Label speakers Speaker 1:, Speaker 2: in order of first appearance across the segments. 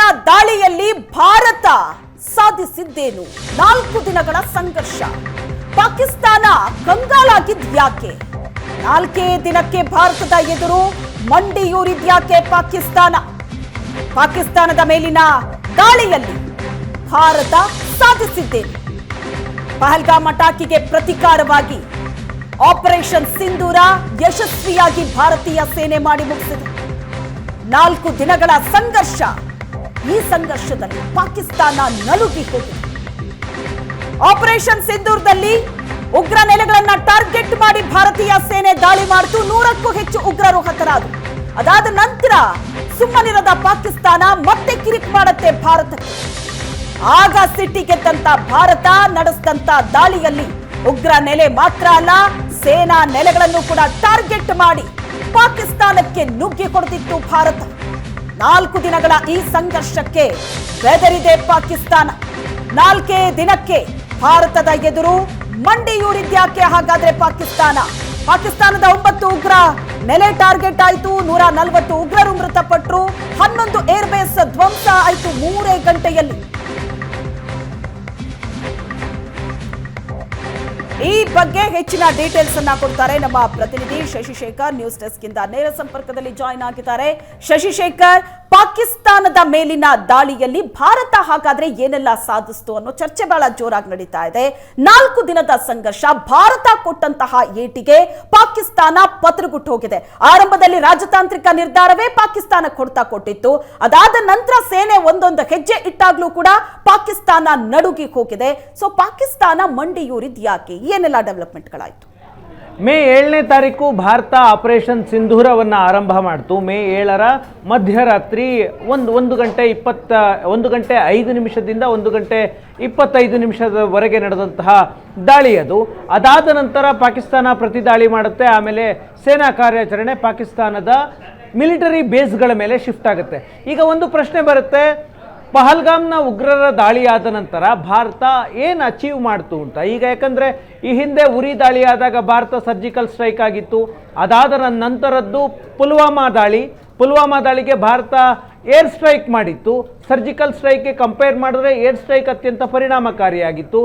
Speaker 1: ಮೇಲಿನ ದಾಳಿಯಲ್ಲಿ ಭಾರತ ಸಾಧಿಸಿದ್ದೇನು? ನಾಲ್ಕು ದಿನಗಳ ಸಂಘರ್ಷ. ಪಾಕಿಸ್ತಾನ ಕಂಗಾಲಾಗಿದ್ಯಾಕೆ ನಾಲ್ಕೇ ದಿನಕ್ಕೆ ಭಾರತದ ಎದುರು ಮಂಡಿಯೂರಿದ್ಯಾಕೆ ಪಾಕಿಸ್ತಾನ? ಪಾಕಿಸ್ತಾನದ ಮೇಲಿನ ದಾಳಿಯಲ್ಲಿ ಭಾರತ ಸಾಧಿಸಿದ್ದೇನು? ಪಹಲ್ಗಾಮ್ ಅಟಾಕಿಗೆ ಪ್ರತಿಕಾರವಾಗಿ ಆಪರೇಷನ್ ಸಿಂಧೂರ ಯಶಸ್ವಿಯಾಗಿ ಭಾರತೀಯ ಸೇನೆ ಮಾಡಿ ಮುಗಿಸಿದೆ. ನಾಲ್ಕು ದಿನಗಳ ಸಂಘರ್ಷ. ಈ ಸಂಘರ್ಷದಲ್ಲಿ ಪಾಕಿಸ್ತಾನ ನಲುಗಿ ಹೋಗಿದೆ. ಆಪರೇಷನ್ ಸಿಂಧೂರ್ದಲ್ಲಿ ಉಗ್ರ ನೆಲೆಗಳನ್ನ ಟಾರ್ಗೆಟ್ ಮಾಡಿ ಭಾರತೀಯ ಸೇನೆ ದಾಳಿ ಮಾಡಿತು. ನೂರಕ್ಕೂ ಹೆಚ್ಚು ಉಗ್ರರು ಹತರಾದರು. ಅದಾದ ನಂತರ ಸುಮ್ಮನಿರದ ಪಾಕಿಸ್ತಾನ ಮತ್ತೆ ಕಿರಿಕ್ ಮಾಡುತ್ತೆ ಭಾರತಕ್ಕೆ. ಆಗ ಸಿಟ್ಟಿಗೆದ್ದಂತ ಭಾರತ ನಡೆಸಿದಂತ ದಾಳಿಯಲ್ಲಿ ಉಗ್ರ ನೆಲೆ ಮಾತ್ರ ಅಲ್ಲ, ಸೇನಾ ನೆಲೆಗಳನ್ನು ಕೂಡ ಟಾರ್ಗೆಟ್ ಮಾಡಿ ಪಾಕಿಸ್ತಾನಕ್ಕೆ ನುಗ್ಗಿ ಕೊಡ್ತಿತ್ತು ಭಾರತ. ನಾಲ್ಕು ದಿನಗಳ ಈ ಸಂಘರ್ಷಕ್ಕೆ ಬೆದರಿದೆ ಪಾಕಿಸ್ತಾನ. ನಾಲ್ಕೇ ದಿನಕ್ಕೆ ಭಾರತದ ಎದುರು ಮಂಡಿಯೂರಿದ್ಯಾಕೆ ಹಾಗಾದ್ರೆ ಪಾಕಿಸ್ತಾನ? ಪಾಕಿಸ್ತಾನದ ಒಂಬತ್ತು ಉಗ್ರ ನೆಲೆ ಟಾರ್ಗೆಟ್ ಆಯಿತು. ನೂರ ನಲವತ್ತು ಉಗ್ರರು ಮೃತಪಟ್ಟರು ಹನ್ನೊಂದು ಏರ್ಬೇಸ್ ಧ್ವಂಸ ಆಯಿತು ಮೂರೇ ಗಂಟೆಯಲ್ಲಿ. ಈ ಬಗ್ಗೆ ಹೆಚ್ಚಿನ ಡೀಟೇಲ್ಸ್ ಅನ್ನ ಕೊಡ್ತಾರೆ ನಮ್ಮ ಪ್ರತಿನಿಧಿ ಶಶಿಶೇಖರ್. ನ್ಯೂಸ್ ಡೆಸ್ಕ್ ಇಂದ ನೇರ ಸಂಪರ್ಕದಲ್ಲಿ ಜಾಯಿನ್ ಆಗಿದ್ದಾರೆ. ಶಶಿಶೇಖರ್ ಪಾಕಿಸ್ತಾನದ ಮೇಲಿನ ದಾಳಿಯಲ್ಲಿ ಭಾರತ ಹಾಗಾದ್ರೆ ಏನೆಲ್ಲ ಸಾಧಿಸ್ತು ಅನ್ನೋ ಚರ್ಚೆ ಬಹಳ ಜೋರಾಗಿ ನಡೀತಾ ಇದೆ. ನಾಲ್ಕು ದಿನದ ಸಂಘರ್ಷ, ಭಾರತ ಕೊಟ್ಟಂತಹ ಏಟಿಗೆ ಪಾಕಿಸ್ತಾನ ಪತ್ರಗುಟ್ಟು ಹೋಗಿದೆ. ಆರಂಭದಲ್ಲಿ ರಾಜತಾಂತ್ರಿಕ ನಿರ್ಧಾರವೇ ಪಾಕಿಸ್ತಾನ ಕೊಡ್ತಾ ಕೊಟ್ಟಿತ್ತು. ಅದಾದ ನಂತರ ಸೇನೆ ಒಂದೊಂದು ಹೆಜ್ಜೆ ಇಟ್ಟಾಗ್ಲೂ ಕೂಡ ಪಾಕಿಸ್ತಾನ ನಡುಗಿ ಹೋಗಿದೆ. ಸೊ ಪಾಕಿಸ್ತಾನ ಮಂಡಿಯೂರಿದ್ಯಾಕೆ ಏನೆಲ್ಲ ಡೆವಲಪ್ಮೆಂಟ್ಗಳಾಯ್ತು
Speaker 2: ಮೇ ಏಳನೇ ತಾರೀಕು ಭಾರತ ಆಪರೇಷನ್ ಸಿಂಧೂರವನ್ನು ಆರಂಭ ಮಾಡಿತು. ಮೇ ಏಳರ ಮಧ್ಯರಾತ್ರಿ ಒಂದು ಒಂದು ಗಂಟೆ ಇಪ್ಪತ್ತ, ಒಂದು ಗಂಟೆ ಐದು ನಿಮಿಷದಿಂದ ಒಂದು ಗಂಟೆ ಇಪ್ಪತ್ತೈದು ನಿಮಿಷದವರೆಗೆ ನಡೆದಂತಹ ದಾಳಿ ಅದು. ಅದಾದ ನಂತರ ಪಾಕಿಸ್ತಾನ ಪ್ರತಿ ದಾಳಿ ಮಾಡುತ್ತೆ. ಆಮೇಲೆ ಸೇನಾ ಕಾರ್ಯಾಚರಣೆ ಪಾಕಿಸ್ತಾನದ ಮಿಲಿಟರಿ ಬೇಸ್ಗಳ ಮೇಲೆ ಶಿಫ್ಟ್ ಆಗುತ್ತೆ. ಈಗ ಒಂದು ಪ್ರಶ್ನೆ ಬರುತ್ತೆ. ಪಹಲ್ಗಾಮ್ನ ಉಗ್ರರ ದಾಳಿಯಾದ ನಂತರ ಭಾರತ ಏನು ಅಚೀವ್ ಮಾಡ್ತು ಅಂತ? ಈಗ ಯಾಕಂದರೆ ಈ ಹಿಂದೆ ಉರಿ ದಾಳಿಯಾದಾಗ ಭಾರತ ಸರ್ಜಿಕಲ್ ಸ್ಟ್ರೈಕ್ ಆಗಿತ್ತು. ಅದಾದ ನಂತರದ್ದು ಪುಲ್ವಾಮಾ ದಾಳಿ. ಪುಲ್ವಾಮಾ ದಾಳಿಗೆ ಭಾರತ ಏರ್ ಸ್ಟ್ರೈಕ್ ಮಾಡಿತ್ತು. ಸರ್ಜಿಕಲ್ ಸ್ಟ್ರೈಕ್ಗೆ ಕಂಪೇರ್ ಮಾಡಿದ್ರೆ ಏರ್ ಸ್ಟ್ರೈಕ್ ಅತ್ಯಂತ ಪರಿಣಾಮಕಾರಿಯಾಗಿತ್ತು.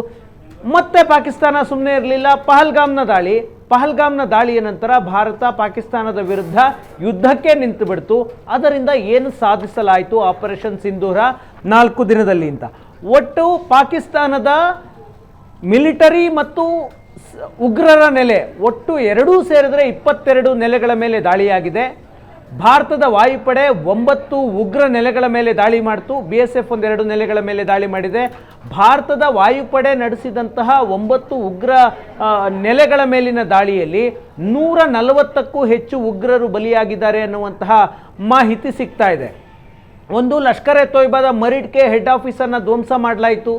Speaker 2: ಮತ್ತೆ ಪಾಕಿಸ್ತಾನ ಸುಮ್ಮನೆ ಇರಲಿಲ್ಲ. ಪಹಲ್ಗಾಮ್ನ ದಾಳಿ. ಪಹಲ್ಗಾಮ್ನ ದಾಳಿಯ ನಂತರ ಭಾರತ ಪಾಕಿಸ್ತಾನದ ವಿರುದ್ಧ ಯುದ್ಧಕ್ಕೆ ನಿಂತು ಬಿಡ್ತು ಅದರಿಂದ ಏನು ಸಾಧಿಸಲಾಯಿತು ಆಪರೇಷನ್ ಸಿಂಧೂರ ನಾಲ್ಕು ದಿನದಲ್ಲಿ ಅಂತ. ಒಟ್ಟು ಪಾಕಿಸ್ತಾನದ ಮಿಲಿಟರಿ ಮತ್ತು ಉಗ್ರರ ನೆಲೆ ಒಟ್ಟು ಎರಡೂ ಸೇರಿದರೆ ಇಪ್ಪತ್ತೆರಡು ನೆಲೆಗಳ ಮೇಲೆ ದಾಳಿಯಾಗಿದೆ. ಭಾರತದ ವಾಯುಪಡೆ ಒಂಬತ್ತು ಉಗ್ರ ನೆಲೆಗಳ ಮೇಲೆ ದಾಳಿ ಮಾಡಿತು. ಬಿ ಎಸ್ ಎಫ್ ಒಂದೆರಡು ನೆಲೆಗಳ ಮೇಲೆ ದಾಳಿ ಮಾಡಿದೆ. ಭಾರತದ ವಾಯುಪಡೆ ನಡೆಸಿದಂತಹ ಒಂಬತ್ತು ಉಗ್ರ ನೆಲೆಗಳ ಮೇಲಿನ ದಾಳಿಯಲ್ಲಿ ನೂರ ನಲವತ್ತಕ್ಕೂ ಹೆಚ್ಚು ಉಗ್ರರು ಬಲಿಯಾಗಿದ್ದಾರೆ ಅನ್ನುವಂತಹ ಮಾಹಿತಿ ಸಿಗ್ತಾ ಇದೆ. ಒಂದು ಲಷ್ಕರ್ ಎ ತೊಯ್ಬಾದ ಮರಿಡ್ಕೆ ಹೆಡ್ ಆಫೀಸನ್ನು ಧ್ವಂಸ ಮಾಡಲಾಯಿತು.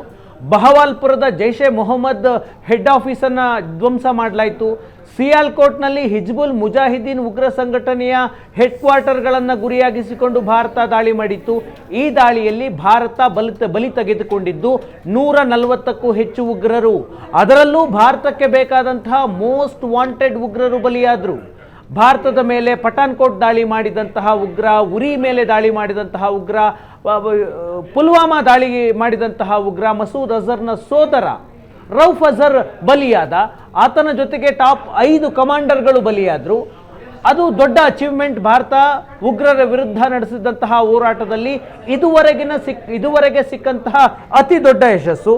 Speaker 2: ಬಹವಾಲ್ಪುರದ ಜೈಷೆ ಮೊಹಮ್ಮದ್ ಹೆಡ್ ಆಫೀಸನ್ನು ಧ್ವಂಸ ಮಾಡಲಾಯಿತು. ಸಿಯಾಲ್ಕೋಟ್ನಲ್ಲಿ ಹಿಜ್ಬುಲ್ ಮುಜಾಹಿದ್ದೀನ್ ಉಗ್ರ ಸಂಘಟನೆಯ ಹೆಡ್ ಕ್ವಾರ್ಟರ್ಗಳನ್ನು ಗುರಿಯಾಗಿಸಿಕೊಂಡು ಭಾರತ ದಾಳಿ ಮಾಡಿತ್ತು. ಈ ದಾಳಿಯಲ್ಲಿ ಭಾರತ ಬಲಿ ಬಲಿ ತೆಗೆದುಕೊಂಡಿದ್ದು ನೂರ ನಲವತ್ತಕ್ಕೂ ಹೆಚ್ಚು ಉಗ್ರರು. ಅದರಲ್ಲೂ ಭಾರತಕ್ಕೆ ಬೇಕಾದಂತಹ ಮೋಸ್ಟ್ ವಾಂಟೆಡ್ ಉಗ್ರರು ಬಲಿಯಾದರು. ಭಾರತದ ಮೇಲೆ ಪಠಾನ್ಕೋಟ್ ದಾಳಿ ಮಾಡಿದಂತಹ ಉಗ್ರ, ಉರಿ ಮೇಲೆ ದಾಳಿ ಮಾಡಿದಂತಹ ಉಗ್ರ ಪುಲ್ವಾಮಾ ದಾಳಿ ಮಾಡಿದಂತಹ ಉಗ್ರ, ಮಸೂದ್ ಅಜರ್ನ ಸೋದರ ರೌಫ್ ಅಜರ್ ಬಲಿಯಾದ, ಆತನ ಜೊತೆಗೆ ಟಾಪ್ ಐದು ಕಮಾಂಡರ್ಗಳು ಬಲಿಯಾದರು. ಅದು ದೊಡ್ಡ ಅಚೀವ್ಮೆಂಟ್. ಭಾರತ ಉಗ್ರರ ವಿರುದ್ಧ ನಡೆಸಿದಂತಹ ಹೋರಾಟದಲ್ಲಿ ಇದುವರೆಗಿನ ಸಿಕ್, ಇದುವರೆಗೆ ಸಿಕ್ಕಂತಹ ಅತಿ ದೊಡ್ಡ ಯಶಸ್ಸು.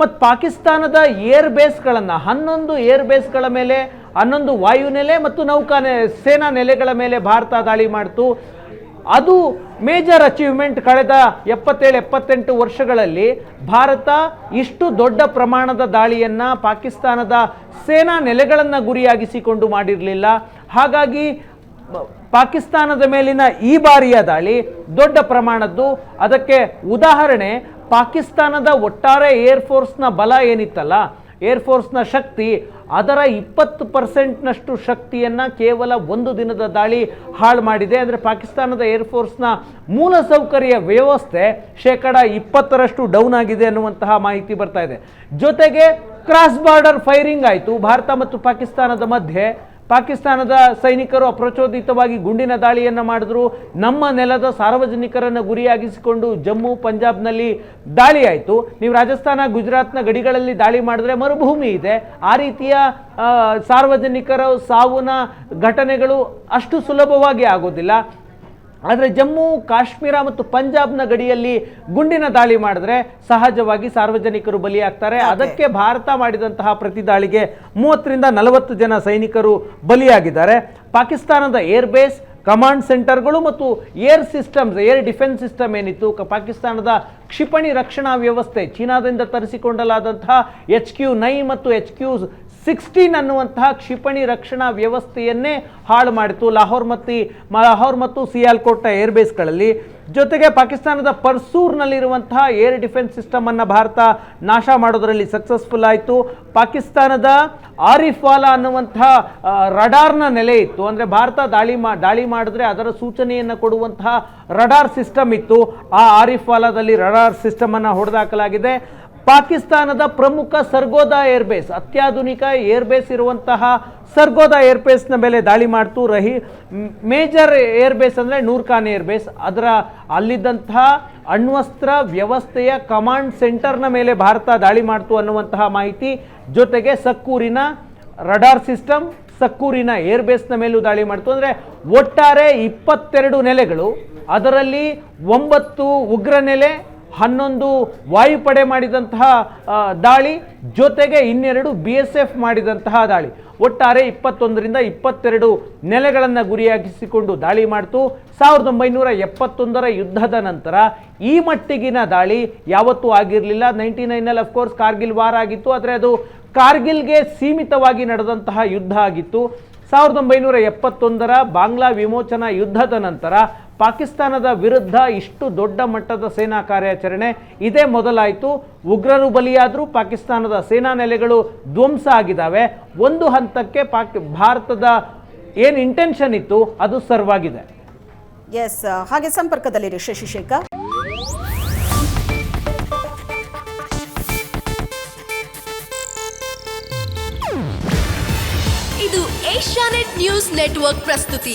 Speaker 2: ಮತ್ತು ಪಾಕಿಸ್ತಾನದ ಏರ್ ಬೇಸ್ಗಳನ್ನು, ಹನ್ನೊಂದು ಏರ್ ಬೇಸ್ಗಳ ಮೇಲೆ, ಹನ್ನೊಂದು ವಾಯುನೆಲೆ ಮತ್ತು ನೌಕಾ ಸೇನಾ ನೆಲೆಗಳ ಮೇಲೆ ಭಾರತ ದಾಳಿ ಮಾಡ್ತು. ಅದು ಮೇಜರ್ ಅಚೀವ್ಮೆಂಟ್ ಕಳೆದ ಎಪ್ಪತ್ತೇಳು, ಎಪ್ಪತ್ತೆಂಟು ವರ್ಷಗಳಲ್ಲಿ ಭಾರತ ಇಷ್ಟು ದೊಡ್ಡ ಪ್ರಮಾಣದ ದಾಳಿಯನ್ನು ಪಾಕಿಸ್ತಾನದ ಸೇನಾ ನೆಲೆಗಳನ್ನು ಗುರಿಯಾಗಿಸಿಕೊಂಡು ಮಾಡಿರಲಿಲ್ಲ. ಹಾಗಾಗಿ ಪಾಕಿಸ್ತಾನದ ಮೇಲಿನ ಈ ಬಾರಿಯ ದಾಳಿ ದೊಡ್ಡ ಪ್ರಮಾಣದ್ದು. ಅದಕ್ಕೆ ಉದಾಹರಣೆ, ಪಾಕಿಸ್ತಾನದ ಒಟ್ಟಾರೆ ಏರ್ ಫೋರ್ಸ್ನ ಬಲ ಏನಿತ್ತಲ್ಲ ಏರ್ ಫೋರ್ಸ್ನ ಶಕ್ತಿ, ಅದರ ಇಪ್ಪತ್ತು ಪರ್ಸೆಂಟ್ನಷ್ಟು ಶಕ್ತಿಯನ್ನು ಕೇವಲ ಒಂದು ದಿನದ ದಾಳಿ ಹಾಳು ಮಾಡಿದೆ. ಅಂದರೆ ಪಾಕಿಸ್ತಾನದ ಏರ್ ಫೋರ್ಸ್ನ ಮೂಲಸೌಕರ್ಯ ವ್ಯವಸ್ಥೆ ಶೇಕಡ ಇಪ್ಪತ್ತರಷ್ಟು ಡೌನ್ ಆಗಿದೆ ಅನ್ನುವಂತಹ ಮಾಹಿತಿ ಬರ್ತಾ ಇದೆ. ಜೊತೆಗೆ ಕ್ರಾಸ್ ಬಾರ್ಡರ್ ಫೈರಿಂಗ್ ಆಯಿತು. ಭಾರತ ಮತ್ತು ಪಾಕಿಸ್ತಾನದ ಮಧ್ಯೆ ಪಾಕಿಸ್ತಾನದ ಸೈನಿಕರು ಅಪ್ರಚೋದಿತವಾಗಿ ಗುಂಡಿನ ದಾಳಿಯನ್ನು ಮಾಡಿದ್ರು. ನಮ್ಮ ನೆಲದ ಸಾರ್ವಜನಿಕರನ್ನು ಗುರಿಯಾಗಿಸಿಕೊಂಡು ಜಮ್ಮು ಪಂಜಾಬ್ನಲ್ಲಿ ದಾಳಿ ಆಯಿತು ನೀವು ರಾಜಸ್ಥಾನ, ಗುಜರಾತ್ನ ಗಡಿಗಳಲ್ಲಿ ದಾಳಿ ಮಾಡಿದ್ರೆ ಮರುಭೂಮಿ ಇದೆ. ಆ ರೀತಿಯ ಸಾರ್ವಜನಿಕರ ಸಾವುನ ಘಟನೆಗಳು ಅಷ್ಟು ಸುಲಭವಾಗಿ ಆಗೋದಿಲ್ಲ. ಆದರೆ ಜಮ್ಮು ಕಾಶ್ಮೀರ ಮತ್ತು ಪಂಜಾಬ್ನ ಗಡಿಯಲ್ಲಿ ಗುಂಡಿನ ದಾಳಿ ಮಾಡಿದ್ರೆ ಸಹಜವಾಗಿ ಸಾರ್ವಜನಿಕರು ಬಲಿಯಾಗ್ತಾರೆ. ಅದಕ್ಕೆ ಭಾರತ ಮಾಡಿದಂತಹ ಪ್ರತಿ ದಾಳಿಗೆ ಮೂವತ್ತರಿಂದ ನಲವತ್ತು ಜನ ಸೈನಿಕರು ಬಲಿಯಾಗಿದ್ದಾರೆ. ಪಾಕಿಸ್ತಾನದ ಏರ್ಬೇಸ್ ಕಮಾಂಡ್ ಸೆಂಟರ್ಗಳು ಮತ್ತು air systems air defence system ಏನಿತ್ತು ಪಾಕಿಸ್ತಾನದ ಕ್ಷಿಪಣಿ ರಕ್ಷಣಾ ವ್ಯವಸ್ಥೆ ಚೀನಾದಿಂದ ತರಿಸಿಕೊಂಡಲಾದಂತಹ ಎಚ್ ಕ್ಯೂ ನೈ ಮತ್ತು ಎಚ್ ಕ್ಯೂ ಸಿಕ್ಸ್ಟೀನ್ ಅನ್ನುವಂತಹ ಕ್ಷಿಪಣಿ ರಕ್ಷಣಾ ವ್ಯವಸ್ಥೆಯನ್ನೇ ಹಾಳು ಮಾಡಿತು ಲಾಹೋರ್ ಮತ್ತು ಲಾಹೋರ್ ಮತ್ತು ಸಿಯಾಲ್ಕೋಟ್ನ ಏರ್ಬೇಸ್ಗಳಲ್ಲಿ. ಜೊತೆಗೆ ಪಾಕಿಸ್ತಾನದ ಪರ್ಸೂರ್ನಲ್ಲಿರುವಂತಹ ಏರ್ ಡಿಫೆನ್ಸ್ ಸಿಸ್ಟಮ್ ಅನ್ನು ಭಾರತ ನಾಶ ಮಾಡೋದರಲ್ಲಿ ಸಕ್ಸಸ್ಫುಲ್ ಆಯಿತು. ಪಾಕಿಸ್ತಾನದ ಆರಿಫ್ವಾಲಾ ಅನ್ನುವಂತಹ ರಡಾರ್ನ ನೆಲೆ ಇತ್ತು. ಅಂದರೆ ಭಾರತ ದಾಳಿ ಮಾ, ದಾಳಿ ಮಾಡಿದ್ರೆ ಅದರ ಸೂಚನೆಯನ್ನು ಕೊಡುವಂತಹ ರಡಾರ್ ಸಿಸ್ಟಮ್ ಇತ್ತು. ಆ ಆರಿಫ್ವಾಲಾದಲ್ಲಿ ರಡಾರ್ ಸಿಸ್ಟಮನ್ನು ಹೊಡೆದಾಕಲಾಗಿದೆ. ಪಾಕಿಸ್ತಾನದ ಪ್ರಮುಖ ಸರ್ಗೋದಾ ಏರ್ಬೇಸ್, ಅತ್ಯಾಧುನಿಕ ಏರ್ಬೇಸ್ ಇರುವಂತಹ ಸರ್ಗೋದಾ ಏರ್ಬೇಸ್ನ ಮೇಲೆ ದಾಳಿ ಮಾಡ್ತು. ರಹಿ, ಮೇಜರ್ ಏರ್ಬೇಸ್ ಅಂದರೆ ನೂರ್ಖಾನ್ ಏರ್ಬೇಸ್. ಅದರ ಅಲ್ಲಿದ್ದಂತಹ ಅಣ್ವಸ್ತ್ರ ವ್ಯವಸ್ಥೆಯ ಕಮಾಂಡ್ ಸೆಂಟರ್ನ ಮೇಲೆ ಭಾರತ ದಾಳಿ ಮಾಡ್ತು ಅನ್ನುವಂತಹ ಮಾಹಿತಿ. ಜೊತೆಗೆ ಸಕ್ಕೂರಿನ ರಡಾರ್ ಸಿಸ್ಟಮ್, ಸಕ್ಕೂರಿನ ಏರ್ಬೇಸ್ನ ಮೇಲೂ ದಾಳಿ ಮಾಡ್ತು. ಅಂದರೆ ಒಟ್ಟಾರೆ ಇಪ್ಪತ್ತೆರಡು ನೆಲೆಗಳು. ಅದರಲ್ಲಿ ಒಂಬತ್ತು ಉಗ್ರ ನೆಲೆ ಹನ್ನೊಂದು ವಾಯುಪಡೆ ಮಾಡಿದಂತಹ ದಾಳಿ, ಜೊತೆಗೆ ಇನ್ನೆರಡು ಬಿ ಎಸ್ ಎಫ್ ಮಾಡಿದಂತಹ ದಾಳಿ. ಒಟ್ಟಾರೆ ಇಪ್ಪತ್ತೊಂದರಿಂದ ಇಪ್ಪತ್ತೆರಡು ನೆಲೆಗಳನ್ನು ಗುರಿಯಾಗಿಸಿಕೊಂಡು ದಾಳಿ ಮಾಡಿತು. ಸಾವಿರದ ಒಂಬೈನೂರ ಎಪ್ಪತ್ತೊಂದರ ಯುದ್ಧದ ನಂತರ ಈ ಮಟ್ಟಿಗಿನ ದಾಳಿ ಯಾವತ್ತೂ ಆಗಿರಲಿಲ್ಲ. ನೈಂಟಿ ನೈನಲ್ಲಿ ಅಫ್ಕೋರ್ಸ್ ಕಾರ್ಗಿಲ್ ವಾರ್ ಆಗಿತ್ತು. ಆದರೆ ಅದು ಕಾರ್ಗಿಲ್ಗೆ ಸೀಮಿತವಾಗಿ ನಡೆದಂತಹ ಯುದ್ಧ ಆಗಿತ್ತು. ಸಾವಿರದ ಒಂಬೈನೂರ ಎಪ್ಪತ್ತೊಂದರ ಬಾಂಗ್ಲಾ ವಿಮೋಚನಾ ಯುದ್ಧದ ನಂತರ ಪಾಕಿಸ್ತಾನದ ವಿರುದ್ಧ ಇಷ್ಟು ದೊಡ್ಡ ಮಟ್ಟದ ಸೇನಾ ಕಾರ್ಯಾಚರಣೆ ಇದೇ ಮೊದಲಾಯಿತು. ಉಗ್ರರು ಬಲಿಯಾದರೂ ಪಾಕಿಸ್ತಾನದ ಸೇನಾ ನೆಲೆಗಳು ಧ್ವಂಸ ಆಗಿದ್ದಾವೆ. ಒಂದು ಹಂತಕ್ಕೆ ಪಾಕಿ ಭಾರತದ ಏನು ಇಂಟೆನ್ಷನ್ ಇತ್ತು ಅದು ಸರ್ವಾಗಿದೆ.
Speaker 1: ಎಸ್ ಹಾಗೆ ಸಂಪರ್ಕದಲ್ಲಿರಿ ಶಶಿಶೇಖರ್
Speaker 3: ಇದು ಏಷ್ಯಾನೆಟ್ ನ್ಯೂಸ್ ನೆಟ್ವರ್ಕ್ ಪ್ರಸ್ತುತಿ.